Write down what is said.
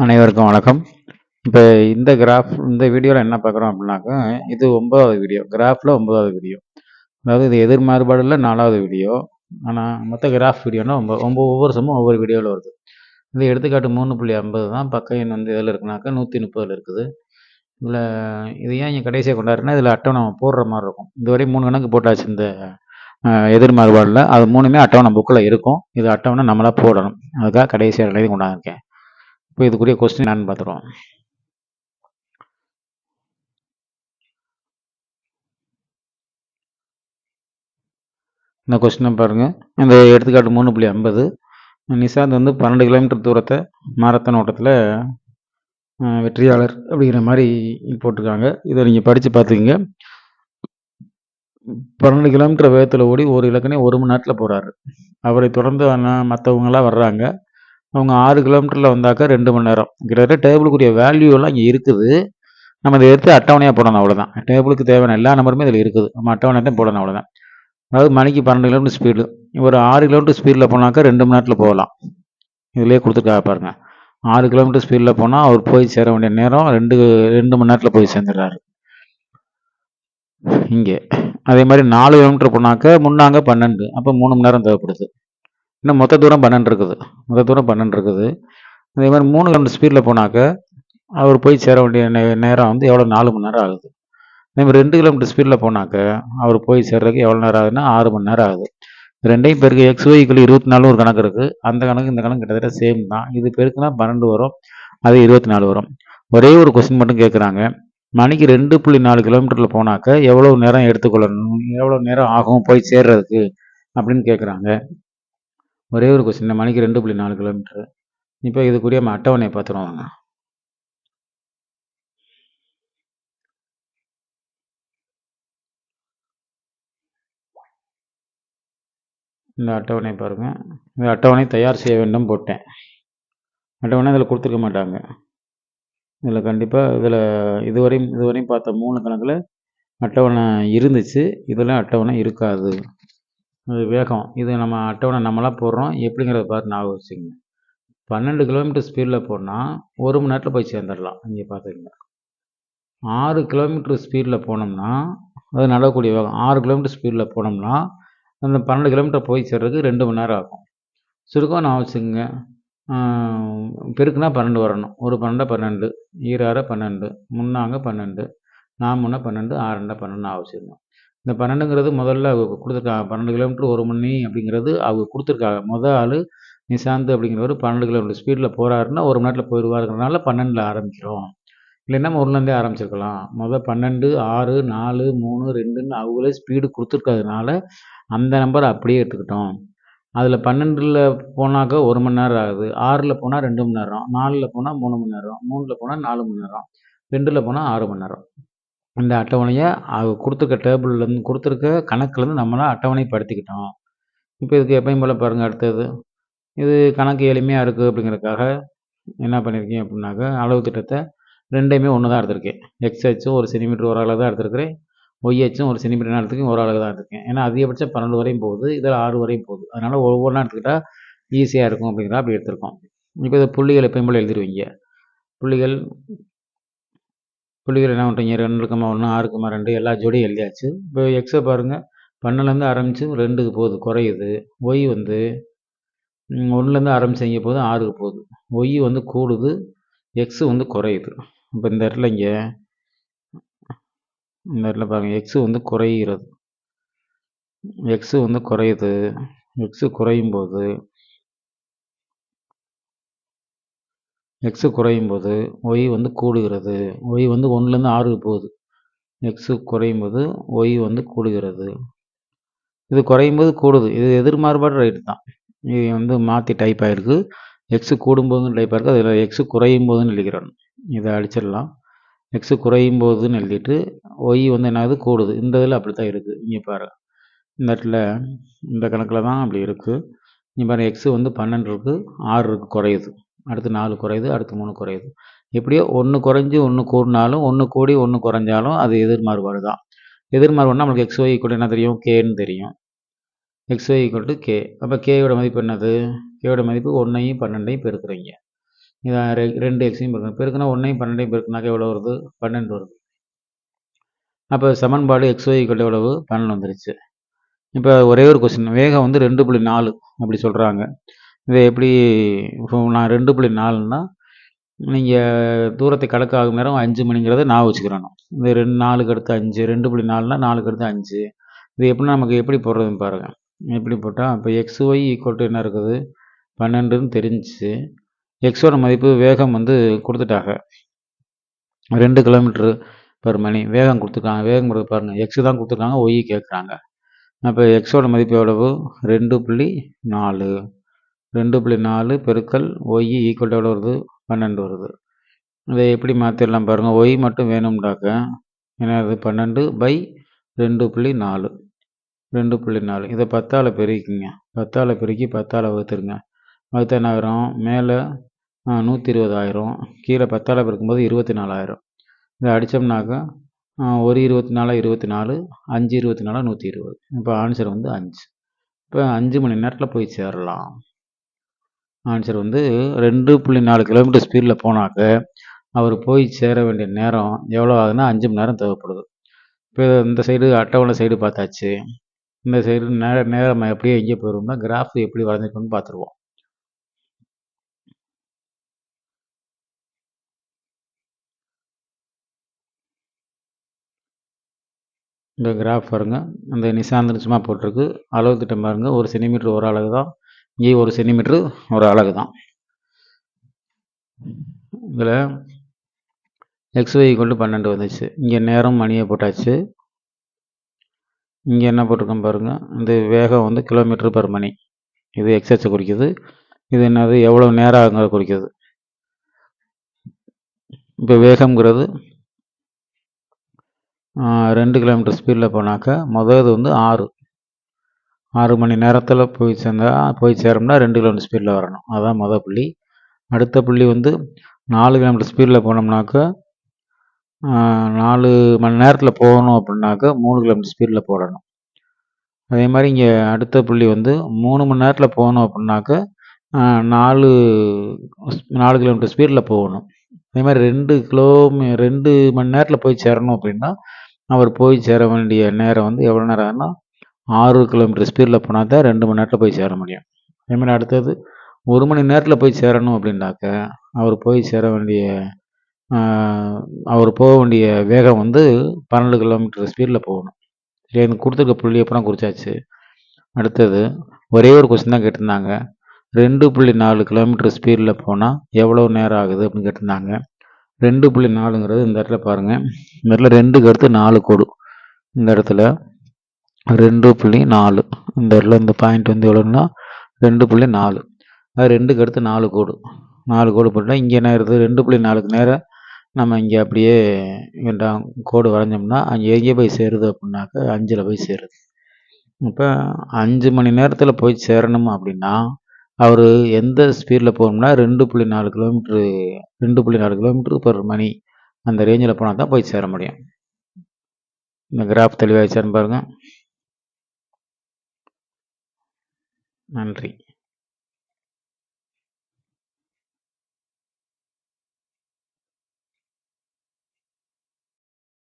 அனைவருக்கும் வணக்கம். இப்போ இந்த கிராஃப் இந்த வீடியோவில் என்ன பார்க்குறோம் அப்படின்னாக்கா இது ஒன்பதாவது வீடியோ கிராஃபில் ஒன்பதாவது வீடியோ அதாவது இது எதிர் மாறுபாடில் நாலாவது வீடியோ ஆனால் மொத்த கிராஃப் வீடியோனா ஒம்ப ஒம்பது ஒவ்வொரு சமம் ஒவ்வொரு வீடியோவில் வருது. இது எடுத்துக்காட்டு மூணு புள்ளி ஐம்பது தான் பக்கம் எண் வந்து இதில் இருக்குனாக்கா நூற்றி முப்பதில் இருக்குது. இதில் இது ஏன் இங்கே கடைசியாக கொண்டாடுறேன்னா இதில் அட்டவணை நம்ம போடுற மாதிரி இருக்கும். இதுவரை மூணு கணக்கு போட்டாச்சு இந்த எதிர் மாறுபாடில். அது மூணுமே அட்டவணை புக்கில் இருக்கும். இது அட்டவணை நம்மளாக போடணும். அதுக்காக கடைசியாக எழுதி கொண்டாந்துருக்கேன். இப்போ இதுக்குரிய கொஸ்டின் என்னன்னு பார்த்துருவோம் இந்த கொஸ்டினை பாருங்கள் இந்த எடுத்துக்காட்டு மூணு புள்ளி ஐம்பது. நிசாந்த் வந்து பன்னெண்டு கிலோமீட்டர் தூரத்தை மாரத்தான் ஓட்டத்தில் வெற்றியாளர் அப்படிங்கிற மாதிரி போட்டிருக்காங்க. இதை நீங்கள் படித்து பார்த்துக்கிங்க பன்னெண்டு கிலோமீட்டர் வேகத்தில் ஓடி ஒரு இலக்கணே ஒரு மணி நேரத்தில் போகிறாரு அவரை தொடர்ந்து மற்றவங்களாம் வர்றாங்க. அவங்க ஆறு கிலோமீட்டரில் வந்தாக்கா ரெண்டு மணி நேரம். கிட்டத்தட்ட டேபிளுக்குரிய வேல்யூலாம் இங்கே இருக்குது. நம்ம இதை எடுத்து அட்டவணையாக போடணும் அவ்வளோதான் டேபிளுக்கு தேவையான எல்லா நம்பருமே இதில் இருக்குது. நம்ம அட்டவணை தான் போடணும் அவ்வளோதான் அதாவது மணிக்கு பன்னெண்டு கிலோமீட்டர் ஸ்பீடு ஒரு ஆறு கிலோமீட்டர் ஸ்பீடில் போனாக்கா ரெண்டு மணி நேரத்தில் போகலாம். இதிலே கொடுத்துருக்காங்க பாருங்கள் ஆறு கிலோமீட்டர் ஸ்பீடில் போனால் அவர் போய் சேர வேண்டிய நேரம் ரெண்டு ரெண்டு மணி நேரத்தில் போய் சேர்ந்துடுறாரு. இங்கே. அதே மாதிரி நாலு கிலோமீட்டர் போனாக்க முன்னாங்க பன்னெண்டு. அப்போ மூணு மணி நேரம் தேவைப்படுது. இன்னும் மொத்த தூரம் பன்னெண்டு இருக்குது. மொத்த தூரம் பன்னெண்டு இருக்குது. அதே மாதிரி மூணு கிலோமீட்டர் ஸ்பீடில் போனாக்க அவர் போய் சேர வேண்டிய நே நேரம் வந்து எவ்வளோ நாலு மணி நேரம் ஆகுது. அதே மாதிரி ரெண்டு கிலோமீட்டர் ஸ்பீடில் போனாக்க அவர் போய் சேர்றதுக்கு எவ்வளோ நேரம் ஆகுதுன்னா ஆறு மணி நேரம் ஆகுது. ரெண்டையும் பெருக்கு எக்ஸ் ஒய்க்குள்ள இருபத்தி நாலு ஒரு கணக்கு இருக்குது அந்த கணக்கு இந்த கணக்கு கிட்டத்தட்ட சேம் தான். இது பெருக்குனா பன்னெண்டு வரும். அது இருபத்தி நாலு வரும். ஒரே ஒரு கொஸ்டின் மட்டும் கேட்குறாங்க மணிக்கு ரெண்டு புள்ளி நாலு கிலோமீட்டரில் போனாக்க எவ்வளோ நேரம் எடுத்துக்கொள்ளணும்? எவ்வளோ நேரம் ஆகும் போய் சேர்றதுக்கு? அப்படின்னு கேட்குறாங்க ஒரே ஒரு கொஸ்டின் மணிக்கு ரெண்டு புள்ளி நாலு கிலோமீட்டர் இப்போ இதுக்குரிய நம்ம அட்டவணையை பார்த்துருவாங்க இந்த அட்டவணை பாருங்கள் இந்த அட்டவணை தயார் செய்ய வேண்டும் போட்டேன். அட்டவணை இதில் கொடுத்துருக்க மாட்டாங்க. இதில் கண்டிப்பாக இதில் இதுவரையும் இதுவரையும் பார்த்த மூணு கணக்கில் அட்டவணை இருந்துச்சு. இதெல்லாம் அட்டவணை இருக்காது. வேகம். இது நம்ம அட்டவணை நம்மளாக போடுறோம். எப்படிங்கிறத பார்த்து ஞாபகம் வச்சுக்கோங்க. பன்னெண்டு கிலோமீட்டர் ஸ்பீடில் போனால் ஒரு மணி நேரத்தில் போய் சேர்ந்துடலாம். இங்கே பார்த்துக்கங்க ஆறு கிலோமீட்டர் ஸ்பீடில் போனோம்னா அது நடக்கக்கூடிய வேகம். ஆறு கிலோமீட்டர் ஸ்பீடில் போனோம்னா அந்த பன்னெண்டு கிலோமீட்டர் போய் சேர்றதுக்கு ரெண்டு மணி நேரம் ஆகும். சுருக்கம் நான் வச்சுக்கோங்க. பெருக்குனா பன்னெண்டு வரணும். ஒரு பன்னெண்டு பன்னெண்டு. ஈராற பன்னெண்டு. முன்னாங்க பன்னெண்டு. நாமுன்னா பன்னெண்டு. ஆறுண்டா பன்னெண்டு அவசியம் இந்த பன்னெண்டுங்கிறது முதல்ல அவங்க கொடுத்துருக்காங்க பன்னெண்டு கிலோமீட்டர் ஒரு மணி அப்படிங்கிறது அவங்க கொடுத்துருக்காங்க மொதல் ஆள் நிசாந்த் அப்படிங்கிறவர் பன்னெண்டு கிலோமீட்டர் ஸ்பீடில் போகிறாருன்னா ஒரு மணி நேரத்தில் போயிடுவாருங்கிறனால பன்னெண்டில் ஆரம்பிக்கிறோம். இல்லைன்னா ஒன்றுலேருந்தே ஆரம்பிச்சிருக்கலாம். மொதல் பன்னெண்டு ஆறு நாலு மூணு ரெண்டுன்னு அவங்களே ஸ்பீடு கொடுத்துருக்கிறதுனால அந்த நம்பரை அப்படியே எடுத்துக்கிட்டோம். அதில் பன்னெண்டில் போனாக்கா ஒரு மணி நேரம் ஆகுது. ஆறில் போனால் ரெண்டு மணி நேரம் நாலில் போனால் மூணு மணி நேரம் மூணில் போனால் நாலு மணி நேரம் ரெண்டில் போனால் ஆறு மணி நேரம். இந்த அட்டவணையை அது கொடுத்துருக்க டேபிள்லேருந்து கொடுத்துருக்க கணக்குலேருந்து நம்மளாம் அட்டவணைப்படுத்திக்கிட்டோம். இப்போ இதுக்கு எப்பயும் போல் பாருங்கள் அடுத்தது. இது கணக்கு எளிமையாக இருக்குது அப்படிங்கிறதுக்காக என்ன பண்ணியிருக்கேன் அப்படின்னாக்கா அளவு திட்டத்தை ரெண்டையுமே ஒன்று தான் எடுத்திருக்கேன். எக்ஸ் அச்சும் ஒரு சென்டிமீட்டர் ஒரு அளவு தான் எடுத்திருக்கிறேன். ஒய் அச்சும் ஒரு சென்டிமீட்டர் எடுத்துக்கேன் ஒரு அளவு தான் எடுத்திருக்கேன். ஏன்னா அதிகபட்சம் பன்னெண்டு வரையும் போகுது இதில் ஆறு வரையும் போகுது. அதனால் ஒவ்வொன்றா எடுத்துக்கிட்டால் ஈஸியாக இருக்கும் அப்படிங்கிறத அப்படி எடுத்திருக்கோம். இப்போ இது புள்ளிகள் எப்பயும் போல் எழுதிருவீங்க. புள்ளிகள் புள்ளிகள் என்ன பண்ணுறீங்க ரெண்டு கம்மா ஒன்று ஆறு கம்மா ரெண்டு? எல்லா ஜோடியும் எழுதியாச்சு. இப்போ எக்ஸை பாருங்கள் பன்னெண்டுலேருந்து ஆரம்பித்து ரெண்டுக்கு போகுது குறையுது. ஒய் வந்து ஒன்றுலேருந்து ஆரம்பிச்சு இங்கே போகுது ஆறுக்கு போகுது. ஒய் வந்து கூடுது எக்ஸு வந்து குறையுது. இப்போ இந்த இடத்துல இங்கே இந்த இடத்துல பாருங்கள் எக்ஸு வந்து குறைகிறது. எக்ஸு வந்து குறையுது. எக்ஸு குறையும் போது எக்ஸு குறையும் போது ஒய் வந்து கூடுகிறது. ஒய் வந்து ஒன்றுலேருந்து ஆறுக்கு போகுது. எக்ஸு குறையும் போது ஒய் வந்து கூடுகிறது. இது குறையும் போது கூடுது. இது எதிர்மாறுபாடு ரைட்டு தான். இது வந்து மாற்றி டைப் ஆகிருக்கு எக்ஸு கூடும்போதுன்னு டைப் ஆயிருக்கு. அதில் எக்ஸு குறையும் போதுன்னு எழுதிக்கிறோம். இதை அடிச்சிடலாம். எக்ஸு குறையும் போதுன்னு எழுதிட்டு ஒய் வந்து என்னது? கூடுது. இந்த இதில் அப்படி தான் இருக்குது இங்கே பாரு. இந்த இடத்துல இந்த கணக்கில் தான் அப்படி இருக்குது இங்கே பாரு எக்ஸு வந்து பன்னெண்டு இருக்குது ஆறு இருக்குது குறையுது. அடுத்து நாலு குறையுது அடுத்து மூணு குறையுது. எப்படியோ ஒன்று குறைஞ்சி ஒன்று கூடினாலும் ஒன்று கூடி ஒன்று குறைஞ்சாலும் அது எதிர்மாறுபாடு தான். எதிர்மாறுபாடுனா நம்மளுக்கு எக்ஸ் ஒய் கூட என்ன தெரியும்? கேன்னு தெரியும். X Y equal to K அப்போ கேயோட மதிப்பு என்னது? கேயோட மதிப்பு ஒன்றையும் பன்னெண்டையும் பெருக்குறீங்க. இதை ரெ ரெண்டு எக்ஸையும் பெருக்கணும். பெருக்குனா ஒன்றையும் பன்னெண்டையும் பெருக்குனாக்க எவ்வளோ வருது? பன்னெண்டு வருது. அப்போ சமன்பாடு எக்ஸ் ஒய் ஈக்குவல் எவ்வளவு? பன்னெண்டு வந்துருச்சு. இப்போ ஒரே ஒரு கொஸ்டின் வேகம் வந்து ரெண்டு புள்ளி நாலு அப்படி சொல்கிறாங்க இதை எப்படி இப்போ நான் ரெண்டு புள்ளி நாலுன்னா நீங்கள் தூரத்தை கடக்க ஆகும் நேரம் அஞ்சு மணிங்கிறத நான் வச்சுக்கிறணும் இந்த ரெண்டு நாலுக்கு அடுத்து அஞ்சு ரெண்டு புள்ளி நாலுனா நாலுக்கு அடுத்து அஞ்சு. இது எப்படின்னா நமக்கு எப்படி போடுறதுன்னு பாருங்கள் எப்படி போட்டால் இப்போ எக்ஸ் ஒய் ஈக்குவல் டு என்ன இருக்குது? பன்னெண்டுன்னு தெரிஞ்சிச்சு. எக்ஸோட மதிப்பு வேகம் வந்து கொடுத்துட்டாங்க. ரெண்டு கிலோமீட்ரு பர் மணி. வேகம் கொடுத்துருக்காங்க. வேகம் கொடுத்து பாருங்கள் எக்ஸு தான் கொடுத்துருக்காங்க ஒய் கேட்குறாங்க. அப்போ எக்ஸோட மதிப்பு எவ்வளவு? ரெண்டு புள்ளி நாலு. ரெண்டு புள்ளி நாலு பெருக்கல் ஒய் ஈக்குவல் எவ்வளோ வருது? பன்னெண்டு வருது. இதை எப்படி மாற்றிடலாம் பாருங்கள் ஒய் மட்டும் வேணும்னாக்க என்னது பன்னெண்டு பை ரெண்டு புள்ளி நாலு. ரெண்டு புள்ளி நாலு. இதை பத்தால் பெருக்கிங்க. பத்தால் பெருக்கி பத்தால் வகுத்துருங்க வகுத்தா என்ன ஆயிரும்? மேலே நூற்றி இருபதாயிரம். கீழே பத்தால் பெருக்கும்போது இருபத்தி நாலாயிரம். இதை அடித்தோம்னாக்கா ஒரு இருபத்தி நாலு இருபத்தி நாலு அஞ்சு இருபத்தி நாலு நூற்றி இருபது. இப்போ ஆன்சர் வந்து அஞ்சு. இப்போ அஞ்சு மணி நேரத்தில் போய் சேரலாம். ஆன்சர் வந்து ரெண்டு புள்ளி நாலு கிலோமீட்டர் ஸ்பீடில் போனாக்க அவர் போய் சேர வேண்டிய நேரம் எவ்வளோ ஆகுதுன்னா அஞ்சு மணி நேரம் தேவைப்படுது. இப்போ இந்த சைடு அட்டவணை சைடு பார்த்தாச்சு. இந்த சைடு நேர நேரம் எப்படியே எங்கே போயிடும்னா கிராஃப் எப்படி வரைஞ்சிருக்கோம்னு பார்த்துருவோம். இந்த கிராஃப் பாருங்கள் அந்த நிசாந்தன் சும்மா போட்டிருக்கு. அளவு திட்டம் பாருங்கள் ஒரு சென்டிமீட்டர் ஒரு அளவு தான். இங்கே ஒரு சென்டிமீட்ரு ஒரு அலகு தான் இதில் எக்ஸ்ஒய் கொண்டு பன்னெண்டு வந்துச்சு. இங்கே நேரம் மணியை போட்டாச்சு. இங்கே என்ன போட்டிருக்கோம் பாருங்கள் இந்த வேகம் வந்து கிலோமீட்டர் பர் மணி. இது எக்ஸச்சை குறிக்குது. இது என்னது? எவ்வளோ நேரம் ஆகுங்கிறத குறிக்குது. இப்போ வேகம்ங்கிறது ரெண்டு கிலோமீட்டர் ஸ்பீடில் போனாக்கா முதல் வந்து ஆறு. ஆறு மணி நேரத்தில் போய் சேர்ந்தால் போய் சேரோம்னா ரெண்டு கிலோமீட்டர் ஸ்பீடில் வரணும். அதான் மொதல் புள்ளி. அடுத்த புள்ளி வந்து நாலு கிலோமீட்டர் ஸ்பீடில் போனோம்னாக்கா நாலு மணி நேரத்தில் போகணும் அப்படின்னாக்கா மூணு கிலோமீட்டர் ஸ்பீடில் போடணும். அதே மாதிரி இங்கே அடுத்த புள்ளி வந்து மூணு மணி நேரத்தில் போகணும் அப்படின்னாக்கா நாலு நாலு கிலோமீட்டர் ஸ்பீடில் போகணும். அதே மாதிரி ரெண்டு கிலோமீ ரெண்டு மணி நேரத்தில் போய் சேரணும் அப்படின்னா அவர் போய் சேர வேண்டிய நேரம் வந்து எவ்வளோ நேரம் ஆகுனா ஆறு கிலோமீட்டர் ஸ்பீடில் போனால் தான் ரெண்டு மணி நேரத்தில் போய் சேர முடியும். அதேமாதிரி அடுத்தது ஒரு மணி நேரத்தில் போய் சேரணும் அப்படின்னாக்க அவர் போய் சேர வேண்டிய அவர் போக வேண்டிய வேகம் வந்து பன்னெண்டு கிலோமீட்டர் ஸ்பீடில் போகணும். சரி எனக்கு கொடுத்துருக்க புள்ளி அப்புறம் குறிச்சாச்சு. அடுத்தது ஒரே ஒரு கொஸ்டின் தான் கேட்டிருந்தாங்க. ரெண்டு புள்ளி நாலு கிலோமீட்டர் ஸ்பீடில் போனால் எவ்வளோ நேரம் ஆகுது அப்படின்னு கேட்டிருந்தாங்க. ரெண்டு புள்ளி நாலுங்கிறது இந்த இடத்துல பாருங்கள் இந்த இடத்துல ரெண்டுக்கு அடுத்து நாலு கோடு. இந்த இடத்துல ரெண்டு புள்ளி நாலு. இந்த இடத்துல இந்த பாயிண்ட் வந்து எவ்வளோன்னா ரெண்டு புள்ளி நாலு. அது ரெண்டுக்கு அடுத்து நாலு கோடு. நாலு கோடு போட்டால் இங்கே என்ன இருக்குது ரெண்டு புள்ளி நாலுக்கு நேரம் நம்ம இங்கே அப்படியே வேண்டாம் கோடு வரைஞ்சோம்னா அங்கே எங்கே போய் சேருது அப்படின்னாக்கா அஞ்சில் போய் சேருது. இப்போ அஞ்சு மணி நேரத்தில் போய் சேரணும் அப்படின்னா அவர் எந்த ஸ்பீடில் போகணும்னா ரெண்டு புள்ளி நாலு கிலோமீட்ரு ரெண்டு புள்ளி நாலு கிலோமீட்ரு பர் மணி அந்த ரேஞ்சில் போனால் தான் போய் சேர முடியும். இந்த கிராஃப் தெளிவாகிச்சான்னு பாருங்கள் நன்றி.